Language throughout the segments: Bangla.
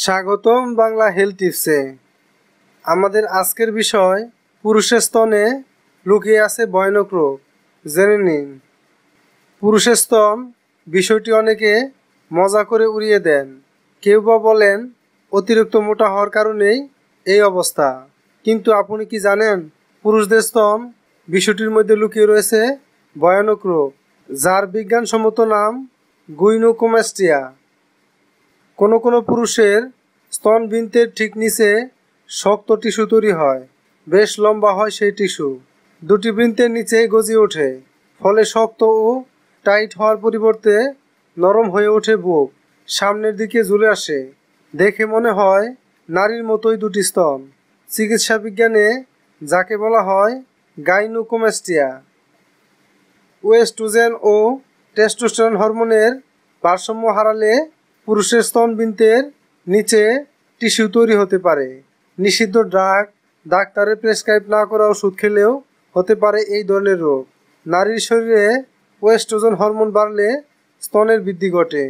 স্বাগতম বাংলা হেলথ টিপসে। আমাদের আজকের বিষয়, পুরুষের স্তনে লুকিয়ে আছে ভয়ানক রোগ। জেনে নিন। পুরুষের স্তন বিষয়টি অনেকে মজা করে উড়িয়ে দেন। কেউ বা বলেন, অতিরিক্ত মোটা হওয়ার কারণেই এই অবস্থা। কিন্তু আপনি কি জানেন, পুরুষদের স্তন বিষয়টির মধ্যে লুকিয়ে রয়েছে ভয়ানক রোগ, যার বিজ্ঞানসম্মত নাম গুইনোকোমাস্টিয়া। কোনো কোনো পুরুষের স্তন বৃন্তের ঠিক নিচে শক্ত টিস্যু তৈরি হয়, বেশ লম্বা হয় সেই টিস্যু। দুটি বৃন্তের নিচে গজিয়ে ওঠে, ফলে শক্ত ও টাইট হওয়ার পরিবর্তে নরম হয়ে ওঠে বুক, সামনের দিকে ঝুলে আসে। দেখে মনে হয় নারীর মতোই দুটি স্তন। চিকিৎসা বিজ্ঞানে যাকে বলা হয় গাইনোকোমাস্টিয়া। ওয়েস্ট্রোজেন ও টেস্টোস্টেরন হরমোনের ভারসাম্য হারালে পুরুষের স্তনবৃন্তের নিচে টিস্যু তৈরি হতে পারে। নিষিদ্ধ ড্রাগ ডাক্তারের প্রেসক্রাইব না করা ওষুধ খেলেও হতে পারে এই ধরনের রোগ। নারীর শরীরে ওয়েস্ট্রোজেন হরমোন বাড়লে স্তনের বৃদ্ধি ঘটে।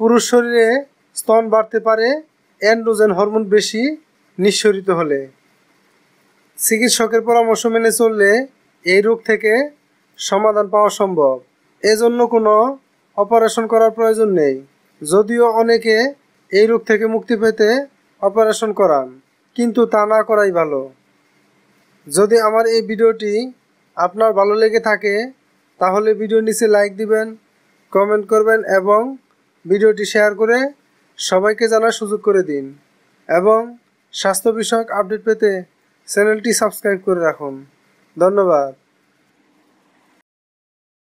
পুরুষ শরীরে স্তন বাড়তে পারে, অ্যান্ড্রোজেন হরমোন বেশি নিঃসরিত হলে। চিকিৎসকের পরামর্শ মেনে চললে এই রোগ থেকে সমাধান পাওয়া সম্ভব। এজন্য কোনো অপারেশন করার প্রয়োজন নেই। যদিও অনেকে এই রোগ থেকে মুক্তি পেতে অপারেশন করান, কিন্তু তা না করাই ভালো। যদি আমার এই ভিডিওটি আপনার ভালো লেগে থাকে, তাহলে ভিডিও নিচে লাইক দিবেন কমেন্ট করবেন এবং ভিডিওটি শেয়ার করে সবাইকে জানার সুযোগ করে দিন এবং স্বাস্থ্য বিষয়ক আপডেট পেতে চ্যানেলটি সাবস্ক্রাইব করে রাখুন। ধন্যবাদ।